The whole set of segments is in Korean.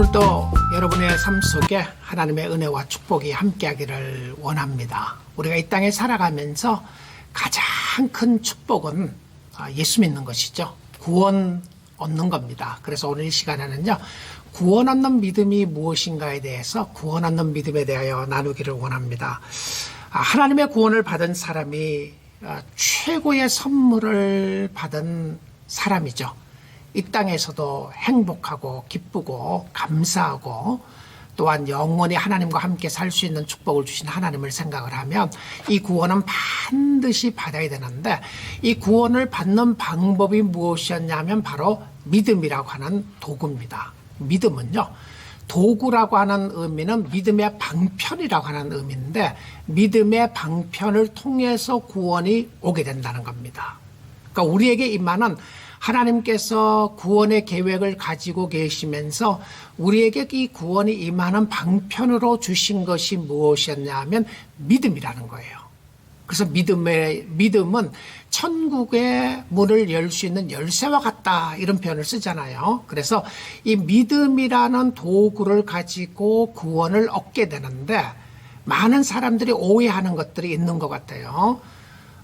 오늘도 여러분의 삶 속에 하나님의 은혜와 축복이 함께하기를 원합니다. 우리가 이 땅에 살아가면서 가장 큰 축복은 아, 예수 믿는 것이죠. 구원 얻는 겁니다. 그래서 오늘 이 시간에는요, 구원 얻는 믿음이 무엇인가에 대해서 구원 얻는 믿음에 대하여 나누기를 원합니다. 아, 하나님의 구원을 받은 사람이 아, 최고의 선물을 받은 사람이죠. 이 땅에서도 행복하고 기쁘고 감사하고 또한 영원히 하나님과 함께 살 수 있는 축복을 주신 하나님을 생각을 하면 이 구원은 반드시 받아야 되는데 이 구원을 받는 방법이 무엇이었냐면 바로 믿음이라고 하는 도구입니다. 믿음은요. 도구라고 하는 의미는 믿음의 방편이라고 하는 의미인데 믿음의 방편을 통해서 구원이 오게 된다는 겁니다. 그러니까 우리에게 임하는 하나님께서 구원의 계획을 가지고 계시면서 우리에게 이 구원이 임하는 방편으로 주신 것이 무엇이었냐 하면 믿음이라는 거예요. 그래서 믿음의 믿음은 천국의 문을 열 수 있는 열쇠와 같다 이런 표현을 쓰잖아요. 그래서 이 믿음이라는 도구를 가지고 구원을 얻게 되는데 많은 사람들이 오해하는 것들이 있는 것 같아요.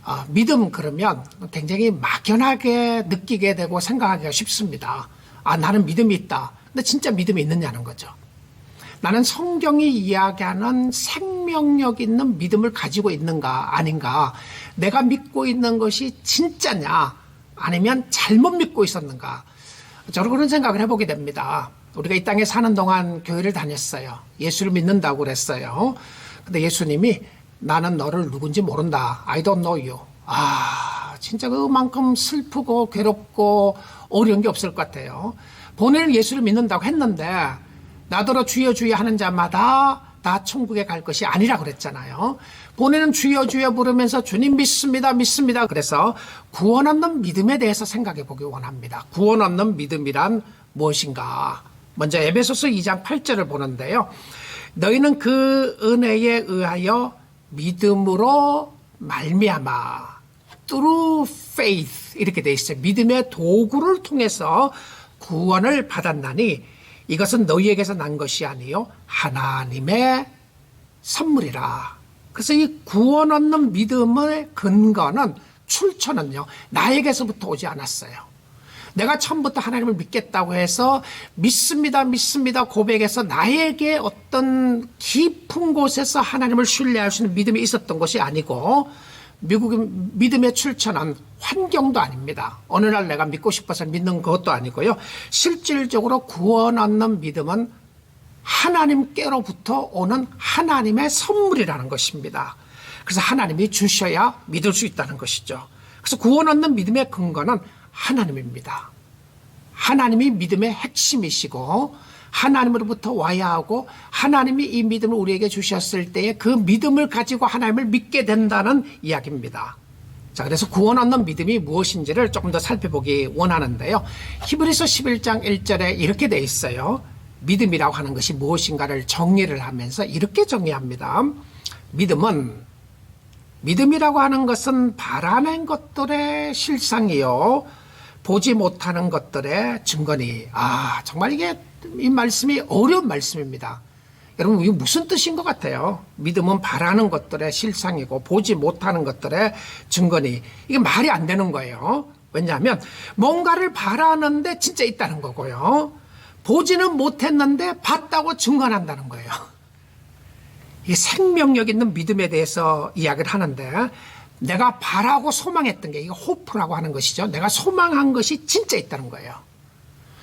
어, 믿음 그러면 굉장히 막연하게 느끼게 되고 생각하기가 쉽습니다. 아, 나는 믿음이 있다. 근데 진짜 믿음이 있느냐는 거죠. 나는 성경이 이야기하는 생명력 있는 믿음을 가지고 있는가 아닌가 내가 믿고 있는 것이 진짜냐 아니면 잘못 믿고 있었는가 저는 그런 생각을 해보게 됩니다. 우리가 이 땅에 사는 동안 교회를 다녔어요. 예수를 믿는다고 그랬어요. 근데 예수님이 나는 너를 누군지 모른다. I don't know you. 아, 진짜 그만큼 슬프고 괴롭고 어려운 게 없을 것 같아요. 본인은 예수를 믿는다고 했는데 나더러 주여 주여 하는 자마다 다 천국에 갈 것이 아니라 그랬잖아요. 본인은 주여 주여 부르면서 주님 믿습니다, 믿습니다. 그래서 구원 얻는 믿음에 대해서 생각해 보기 원합니다. 구원 얻는 믿음이란 무엇인가? 먼저 에베소서 2장 8절을 보는데요. 너희는 그 은혜에 의하여 믿음으로 말미암아 through faith 이렇게 돼 있어요. 믿음의 도구를 통해서 구원을 받았나니 이것은 너희에게서 난 것이 아니요 하나님의 선물이라. 그래서 이 구원 얻는 믿음의 근거는 출처는요 나에게서부터 오지 않았어요. 내가 처음부터 하나님을 믿겠다고 해서 믿습니다, 믿습니다 고백해서 나에게 어떤 깊은 곳에서 하나님을 신뢰할 수 있는 믿음이 있었던 것이 아니고 미국의 믿음의 출처는 환경도 아닙니다. 어느 날 내가 믿고 싶어서 믿는 것도 아니고요. 실질적으로 구원 얻는 믿음은 하나님께로부터 오는 하나님의 선물이라는 것입니다. 그래서 하나님이 주셔야 믿을 수 있다는 것이죠. 그래서 구원 얻는 믿음의 근거는 하나님입니다. 하나님이 믿음의 핵심이시고 하나님으로부터 와야 하고 하나님이 이 믿음을 우리에게 주셨을 때에 그 믿음을 가지고 하나님을 믿게 된다는 이야기입니다. 자, 그래서 구원 얻는 믿음이 무엇인지를 조금 더 살펴보기 원하는데요. 히브리서 11장 1절에 이렇게 돼 있어요. 믿음이라고 하는 것이 무엇인가를 정리를 하면서 이렇게 정의합니다. 믿음은 믿음이라고 하는 것은 바라는 것들의 실상이요. 보지 못하는 것들의 증거니. 아, 정말 이게 이 말씀이 어려운 말씀입니다. 여러분, 이게 무슨 뜻인 것 같아요? 믿음은 바라는 것들의 실상이고 보지 못하는 것들의 증거니. 이게 말이 안 되는 거예요. 왜냐하면 뭔가를 바라는데 진짜 있다는 거고요. 보지는 못했는데 봤다고 증언한다는 거예요. 이 생명력 있는 믿음에 대해서 이야기를 하는데 내가 바라고 소망했던 게 이게 호프라고 하는 것이죠. 내가 소망한 것이 진짜 있다는 거예요.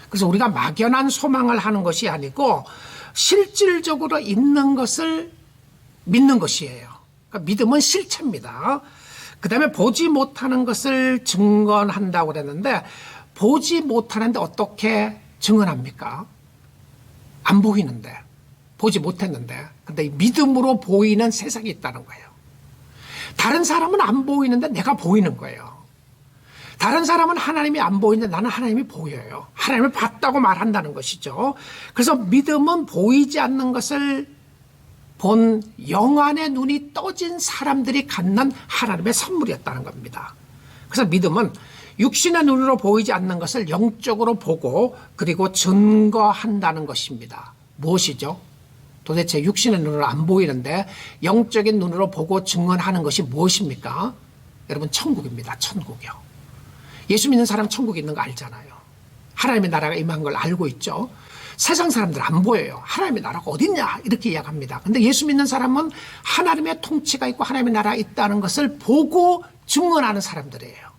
그래서 우리가 막연한 소망을 하는 것이 아니고 실질적으로 있는 것을 믿는 것이에요. 그러니까 믿음은 실체입니다. 그 다음에 보지 못하는 것을 증언한다고 그랬는데 보지 못하는데 어떻게 증언합니까? 안 보이는데 보지 못했는데 근데 믿음으로 보이는 세상이 있다는 거예요. 다른 사람은 안 보이는데 내가 보이는 거예요. 다른 사람은 하나님이 안 보이는데 나는 하나님이 보여요. 하나님을 봤다고 말한다는 것이죠. 그래서 믿음은 보이지 않는 것을 본 영안의 눈이 떠진 사람들이 갖는 하나님의 선물이었다는 겁니다. 그래서 믿음은 육신의 눈으로 보이지 않는 것을 영적으로 보고 그리고 증거한다는 것입니다. 무엇이죠? 도대체 육신의 눈으로 안 보이는데 영적인 눈으로 보고 증언하는 것이 무엇입니까? 여러분 천국입니다. 천국이요. 예수 믿는 사람 천국 있는 거 알잖아요. 하나님의 나라가 임한 걸 알고 있죠. 세상 사람들 안 보여요. 하나님의 나라가 어딨냐 이렇게 이야기합니다. 근데 예수 믿는 사람은 하나님의 통치가 있고 하나님의 나라가 있다는 것을 보고 증언하는 사람들이에요.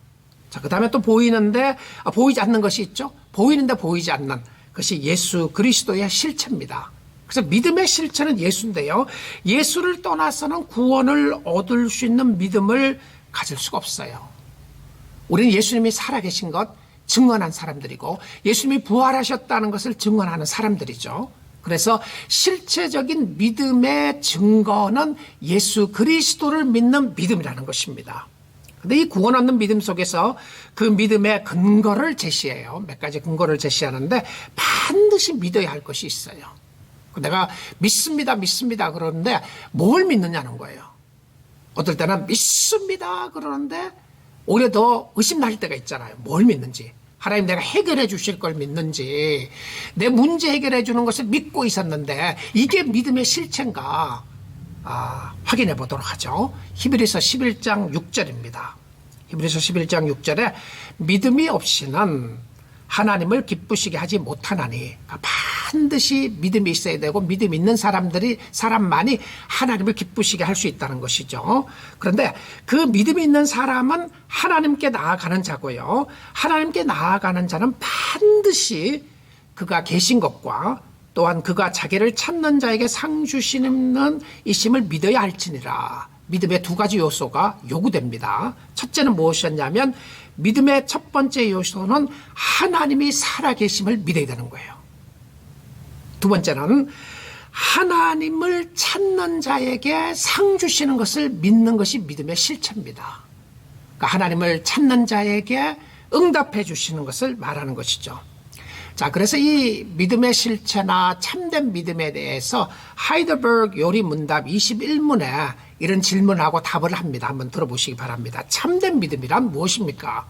자, 그 다음에 또 보이는데, 아, 보이지 않는 것이 있죠? 보이는데 보이지 않는 것이 예수 그리스도의 실체입니다. 그래서 믿음의 실체는 예수인데요. 예수를 떠나서는 구원을 얻을 수 있는 믿음을 가질 수가 없어요. 우리는 예수님이 살아계신 것 증언한 사람들이고 예수님이 부활하셨다는 것을 증언하는 사람들이죠. 그래서 실체적인 믿음의 증거는 예수 그리스도를 믿는 믿음이라는 것입니다. 근데 이 구원 얻는 믿음 속에서 그 믿음의 근거를 제시해요. 몇 가지 근거를 제시하는데 반드시 믿어야 할 것이 있어요. 내가 믿습니다, 믿습니다 그러는데 뭘 믿느냐는 거예요. 어떨 때는 믿습니다 그러는데 오히려 더 의심날 때가 있잖아요. 뭘 믿는지. 하나님 내가 해결해 주실 걸 믿는지, 내 문제 해결해 주는 것을 믿고 있었는데, 이게 믿음의 실체인가, 아, 확인해 보도록 하죠. 히브리서 11장 6절입니다. 히브리서 11장 6절에 믿음이 없이는 하나님을 기쁘시게 하지 못하나니 반드시 믿음이 있어야 되고 믿음 있는 사람들이 사람만이 하나님을 기쁘시게 할 수 있다는 것이죠. 그런데 그 믿음이 있는 사람은 하나님께 나아가는 자고요. 하나님께 나아가는 자는 반드시 그가 계신 것과 또한 그가 자기를 찾는 자에게 상 주시는 이심을 믿어야 할지니라. 믿음의 두 가지 요소가 요구됩니다. 첫째는 무엇이었냐면 믿음의 첫 번째 요소는 하나님이 살아계심을 믿어야 되는 거예요. 두 번째는 하나님을 찾는 자에게 상 주시는 것을 믿는 것이 믿음의 실체입니다. 그러니까 하나님을 찾는 자에게 응답해 주시는 것을 말하는 것이죠. 자, 그래서 이 믿음의 실체나 참된 믿음에 대해서 하이더버그 요리 문답 21문에 이런 질문하고 답을 합니다. 한번 들어보시기 바랍니다. 참된 믿음이란 무엇입니까?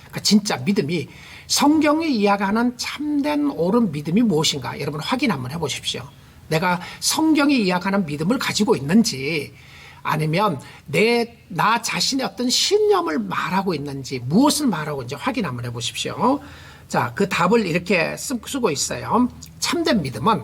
그러니까 진짜 믿음이 성경이 이야기하는 참된 옳은 믿음이 무엇인가? 여러분 확인 한번 해보십시오. 내가 성경이 이야기하는 믿음을 가지고 있는지 아니면 내 나 자신의 어떤 신념을 말하고 있는지 무엇을 말하고 있는지 확인 한번 해보십시오. 자, 그 답을 이렇게 쓰고 있어요. 참된 믿음은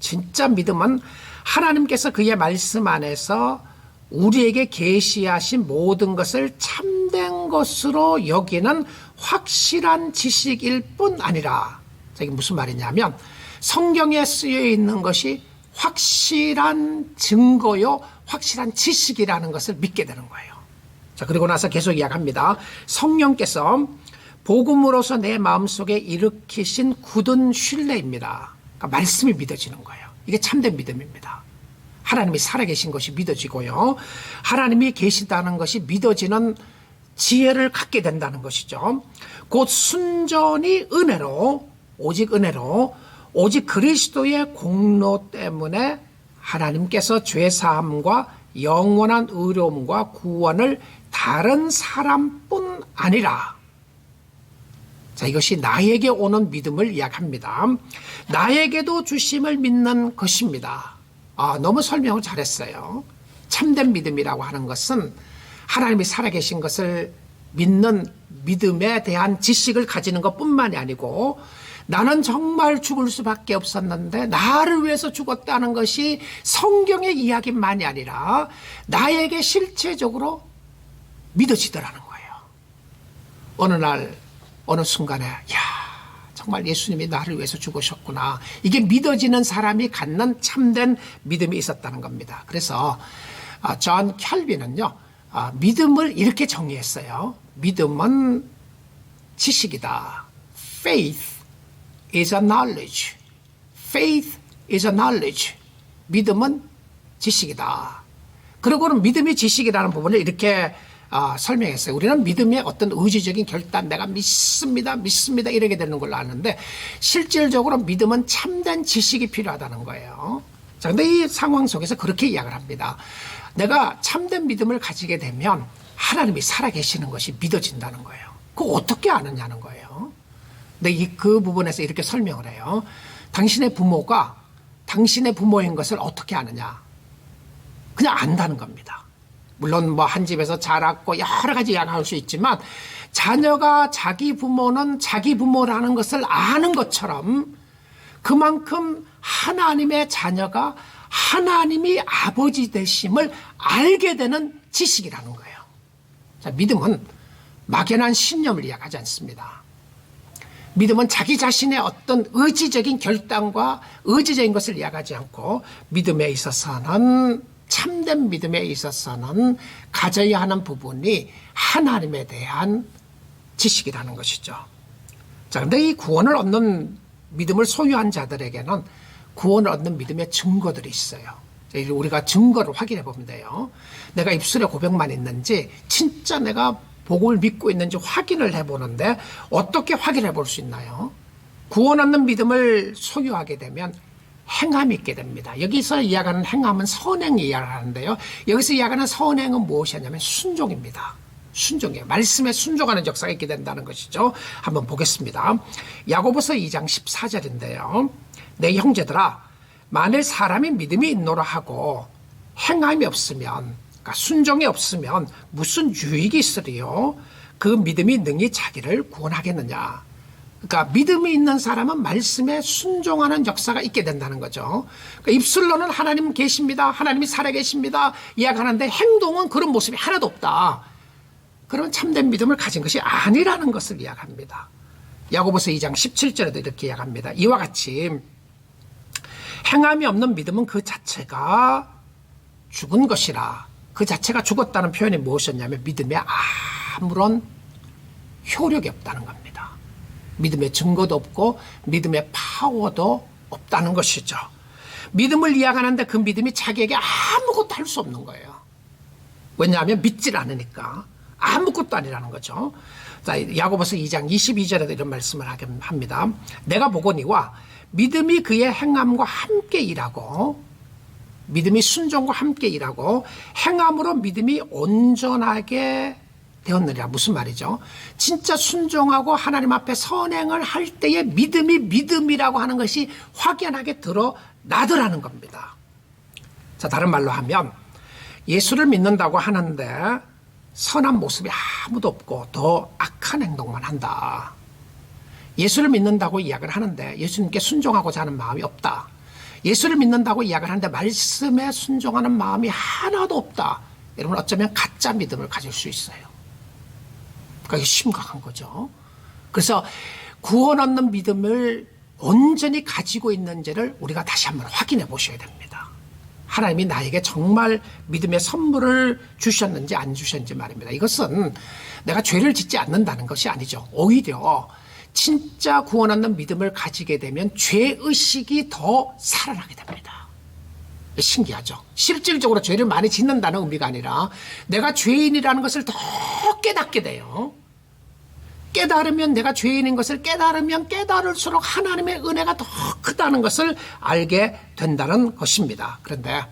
진짜 믿음은 하나님께서 그의 말씀 안에서 우리에게 계시하신 모든 것을 참된 것으로 여기는 확실한 지식일 뿐 아니라 자, 이게 무슨 말이냐면 성경에 쓰여 있는 것이 확실한 증거요, 확실한 지식이라는 것을 믿게 되는 거예요. 자, 그리고 나서 계속 이야기합니다. 성령께서 복음으로서 내 마음속에 일으키신 굳은 신뢰입니다. 그러니까 말씀이 믿어지는 거예요. 이게 참된 믿음입니다. 하나님이 살아계신 것이 믿어지고요. 하나님이 계시다는 것이 믿어지는 지혜를 갖게 된다는 것이죠. 곧 순전히 은혜로, 오직 은혜로, 오직 그리스도의 공로 때문에 하나님께서 죄사함과 영원한 의로움과 구원을 다른 사람뿐 아니라 자, 이것이 나에게 오는 믿음을 이야기합니다. 나에게도 주심을 믿는 것입니다. 아, 너무 설명을 잘했어요. 참된 믿음이라고 하는 것은 하나님이 살아계신 것을 믿는 믿음에 대한 지식을 가지는 것 뿐만이 아니고 나는 정말 죽을 수밖에 없었는데 나를 위해서 죽었다는 것이 성경의 이야기만이 아니라 나에게 실체적으로 믿어지더라는 거예요. 어느 날 어느 순간에 야 정말 예수님이 나를 위해서 죽으셨구나 이게 믿어지는 사람이 갖는 참된 믿음이 있었다는 겁니다. 그래서 아, 존 켈빈은요 아, 믿음을 이렇게 정의했어요. 믿음은 지식이다. Faith is a knowledge. Faith is a knowledge. 믿음은 지식이다. 그리고는 믿음이 지식이라는 부분을 이렇게 아, 설명했어요. 우리는 믿음의 어떤 의지적인 결단, 내가 믿습니다, 믿습니다, 이렇게 되는 걸로 아는데, 실질적으로 믿음은 참된 지식이 필요하다는 거예요. 자, 근데 이 상황 속에서 그렇게 이야기를 합니다. 내가 참된 믿음을 가지게 되면 하나님이 살아계시는 것이 믿어진다는 거예요. 그거 어떻게 아느냐는 거예요. 근데 이 그 부분에서 이렇게 설명을 해요. 당신의 부모가 당신의 부모인 것을 어떻게 아느냐? 그냥 안다는 겁니다. 물론 뭐 한 집에서 자랐고 여러 가지 이야기할 수 있지만 자녀가 자기 부모는 자기 부모라는 것을 아는 것처럼 그만큼 하나님의 자녀가 하나님이 아버지 되심을 알게 되는 지식이라는 거예요. 자, 믿음은 막연한 신념을 이야기하지 않습니다. 믿음은 자기 자신의 어떤 의지적인 결단과 의지적인 것을 이야기하지 않고 믿음에 있어서는 참된 믿음에 있어서는 가져야 하는 부분이 하나님에 대한 지식이라는 것이죠. 자, 근데 이 구원을 얻는 믿음을 소유한 자들에게는 구원을 얻는 믿음의 증거들이 있어요. 우리가 증거를 확인해 보면 돼요. 내가 입술에 고백만 있는지 진짜 내가 복을 믿고 있는지 확인을 해 보는데 어떻게 확인해 볼 수 있나요? 구원 얻는 믿음을 소유하게 되면 행함이 있게 됩니다. 여기서 이야기하는 행함은 선행 이야기를 하는데요. 여기서 이야기하는 선행은 무엇이냐면 순종입니다. 순종이에요. 말씀에 순종하는 역사가 있게 된다는 것이죠. 한번 보겠습니다. 야고보서 2장 14절인데요. 내 형제들아 만일 사람이 믿음이 있노라 하고 행함이 없으면 그러니까 순종이 없으면 무슨 유익이 있으리요? 그 믿음이 능히 자기를 구원하겠느냐? 그러니까 믿음이 있는 사람은 말씀에 순종하는 역사가 있게 된다는 거죠. 그러니까 입술로는 하나님 계십니다. 하나님이 살아계십니다. 이야기하는데 행동은 그런 모습이 하나도 없다. 그러면 참된 믿음을 가진 것이 아니라는 것을 이야기합니다. 야고보서 2장 17절에도 이렇게 이야기합니다. 이와 같이 행함이 없는 믿음은 그 자체가 죽은 것이라. 그 자체가 죽었다는 표현이 무엇이었냐면 믿음에 아무런 효력이 없다는 겁니다. 믿음의 증거도 없고 믿음의 파워도 없다는 것이죠. 믿음을 이야기하는데 그 믿음이 자기에게 아무것도 할 수 없는 거예요. 왜냐하면 믿질 않으니까 아무것도 아니라는 거죠. 자, 야고보서 2장 22절에도 이런 말씀을 합니다. 내가 보거니와 믿음이 그의 행함과 함께 일하고 믿음이 순종과 함께 일하고 행함으로 믿음이 온전하게 되었느냐 무슨 말이죠? 진짜 순종하고 하나님 앞에 선행을 할 때의 믿음이 믿음이라고 하는 것이 확연하게 드러나더라는 겁니다. 자 다른 말로 하면 예수를 믿는다고 하는데 선한 모습이 아무도 없고 더 악한 행동만 한다. 예수를 믿는다고 이야기를 하는데 예수님께 순종하고자 하는 마음이 없다. 예수를 믿는다고 이야기를 하는데 말씀에 순종하는 마음이 하나도 없다. 여러분 어쩌면 가짜 믿음을 가질 수 있어요. 그러니까 심각한 거죠. 그래서 구원 얻는 믿음을 온전히 가지고 있는지를 우리가 다시 한번 확인해 보셔야 됩니다. 하나님이 나에게 정말 믿음의 선물을 주셨는지 안 주셨는지 말입니다. 이것은 내가 죄를 짓지 않는다는 것이 아니죠. 오히려 진짜 구원 얻는 믿음을 가지게 되면 죄의식이 더 살아나게 됩니다. 신기하죠. 실질적으로 죄를 많이 짓는다는 의미가 아니라 내가 죄인이라는 것을 더 깨닫게 돼요. 깨달으면 내가 죄인인 것을 깨달으면 깨달을수록 하나님의 은혜가 더 크다는 것을 알게 된다는 것입니다. 그런데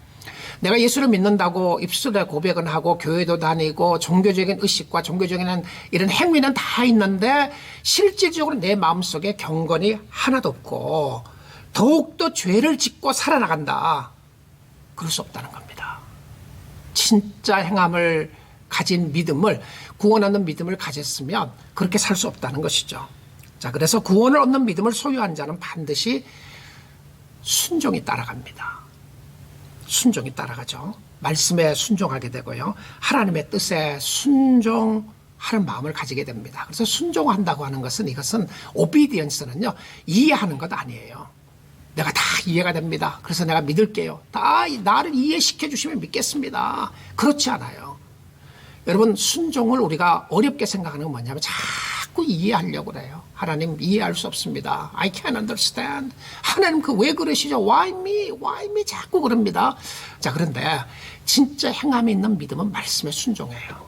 내가 예수를 믿는다고 입술에 고백은 하고 교회도 다니고 종교적인 의식과 종교적인 이런 행위는 다 있는데 실질적으로 내 마음속에 경건이 하나도 없고 더욱더 죄를 짓고 살아나간다. 그럴 수 없다는 겁니다. 진짜 행함을 가진 믿음을 구원 얻는 믿음을 가졌으면 그렇게 살 수 없다는 것이죠. 자, 그래서 구원을 얻는 믿음을 소유한 자는 반드시 순종이 따라갑니다. 순종이 따라가죠. 말씀에 순종하게 되고요. 하나님의 뜻에 순종하는 마음을 가지게 됩니다. 그래서 순종한다고 하는 것은 이것은 오비디언스는요. 이해하는 것 아니에요. 내가 다 이해가 됩니다. 그래서 내가 믿을게요. 다 나를 이해시켜 주시면 믿겠습니다. 그렇지 않아요. 여러분 순종을 우리가 어렵게 생각하는 건 뭐냐면 자꾸 이해하려고 그래요. 하나님 이해할 수 없습니다. I can't understand. 하나님 그 왜 그러시죠? Why me? Why me? 자꾸 그럽니다. 자 그런데 진짜 행함이 있는 믿음은 말씀에 순종해요.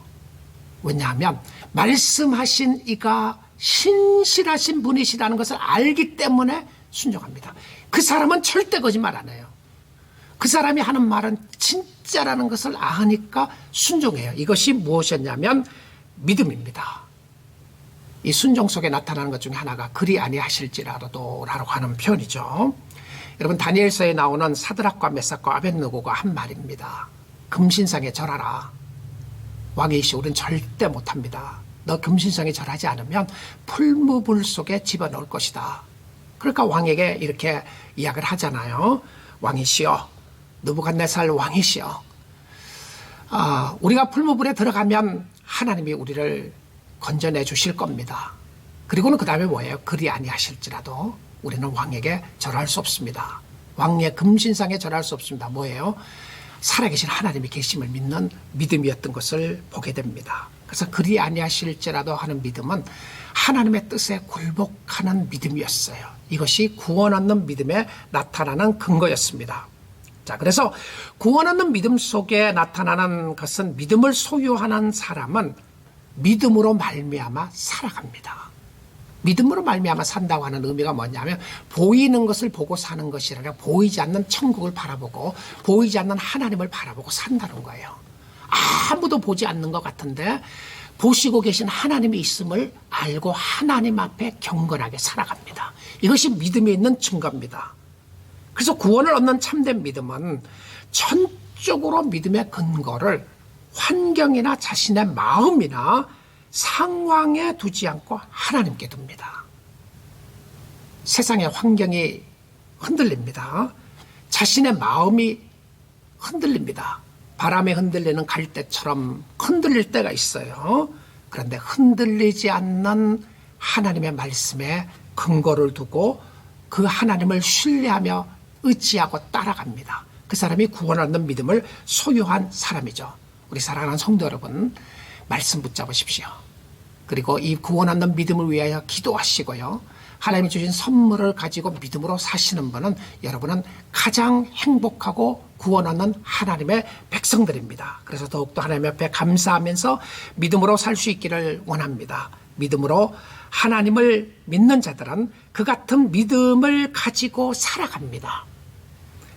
왜냐하면 말씀하신 이가 신실하신 분이시라는 것을 알기 때문에 순종합니다. 그 사람은 절대 거짓말 안 해요. 그 사람이 하는 말은 진짜라는 것을 아니까 순종해요. 이것이 무엇이었냐면 믿음입니다. 이 순종 속에 나타나는 것 중에 하나가 그리 아니하실지라도 라고 하는 표현이죠. 여러분 다니엘서에 나오는 사드락과 메삭과 아벤느고가 한 말입니다. 금신상에 절하라. 왕이시 우리는 절대 못합니다. 너 금신상에 절하지 않으면 풀무불 속에 집어넣을 것이다. 그러니까 왕에게 이렇게 이야기를 하잖아요. 왕이시여, 느부갓네살 왕이시여. 아, 우리가 풀무불에 들어가면 하나님이 우리를 건져내 주실 겁니다. 그리고는 그 다음에 뭐예요? 그리 아니하실지라도 우리는 왕에게 절할 수 없습니다. 왕의 금신상에 절할 수 없습니다. 뭐예요? 살아계신 하나님이 계심을 믿는 믿음이었던 것을 보게 됩니다. 그래서 그리 아니하실지라도 하는 믿음은 하나님의 뜻에 굴복하는 믿음이었어요. 이것이 구원 얻는 믿음에 나타나는 근거였습니다. 자, 그래서 구원 얻는 믿음 속에 나타나는 것은 믿음을 소유하는 사람은 믿음으로 말미암아 살아갑니다. 믿음으로 말미암아 산다고 하는 의미가 뭐냐면 보이는 것을 보고 사는 것이 아니라 보이지 않는 천국을 바라보고 보이지 않는 하나님을 바라보고 산다는 거예요. 아무도 보지 않는 것 같은데 보시고 계신 하나님이 있음을 알고 하나님 앞에 경건하게 살아갑니다. 이것이 믿음에 있는 증거입니다. 그래서 구원을 얻는 참된 믿음은 전적으로 믿음의 근거를 환경이나 자신의 마음이나 상황에 두지 않고 하나님께 둡니다. 세상의 환경이 흔들립니다. 자신의 마음이 흔들립니다. 바람에 흔들리는 갈대처럼 흔들릴 때가 있어요. 그런데 흔들리지 않는 하나님의 말씀에 근거를 두고 그 하나님을 신뢰하며 의지하고 따라갑니다. 그 사람이 구원 얻는 믿음을 소유한 사람이죠. 우리 사랑하는 성도 여러분, 말씀 붙잡으십시오. 그리고 이 구원 얻는 믿음을 위하여 기도하시고요. 하나님이 주신 선물을 가지고 믿음으로 사시는 분은 여러분은 가장 행복하고 구원 얻는 하나님의 백성들입니다. 그래서 더욱더 하나님 앞에 감사하면서 믿음으로 살 수 있기를 원합니다. 믿음으로 하나님을 믿는 자들은 그 같은 믿음을 가지고 살아갑니다.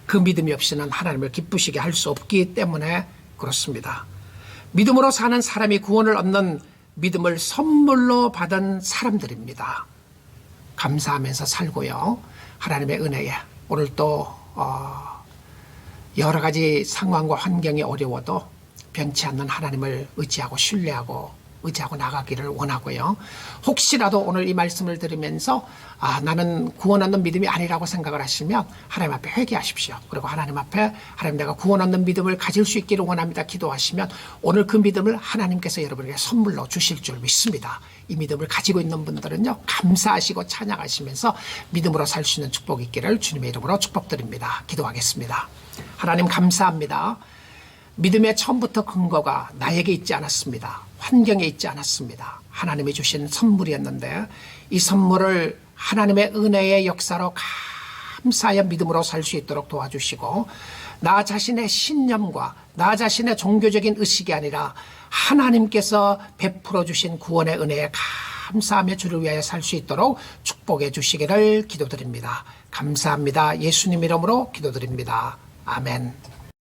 그 믿음이 없이는 하나님을 기쁘시게 할 수 없기 때문에 그렇습니다. 믿음으로 사는 사람이 구원을 얻는 믿음을 선물로 받은 사람들입니다. 감사하면서 살고요. 하나님의 은혜에 오늘 또 어, 여러 가지 상황과 환경이 어려워도 변치 않는 하나님을 의지하고 신뢰하고 의지하고 나가기를 원하고요. 혹시라도 오늘 이 말씀을 들으면서 아, 나는 구원 얻는 믿음이 아니라고 생각을 하시면 하나님 앞에 회개하십시오. 그리고 하나님 앞에 하나님 내가 구원 얻는 믿음을 가질 수 있기를 원합니다. 기도하시면 오늘 그 믿음을 하나님께서 여러분에게 선물로 주실 줄 믿습니다. 이 믿음을 가지고 있는 분들은요, 감사하시고 찬양하시면서 믿음으로 살 수 있는 축복이 있기를 주님의 이름으로 축복드립니다. 기도하겠습니다. 하나님 감사합니다. 믿음의 처음부터 근거가 나에게 있지 않았습니다. 환경에 있지 않았습니다. 하나님이 주신 선물이었는데 이 선물을 하나님의 은혜의 역사로 감사하여 믿음으로 살 수 있도록 도와주시고 나 자신의 신념과 나 자신의 종교적인 의식이 아니라 하나님께서 베풀어 주신 구원의 은혜에 감사하며 주를 위하여 살 수 있도록 축복해 주시기를 기도드립니다. 감사합니다. 예수님 이름으로 기도드립니다. 아멘.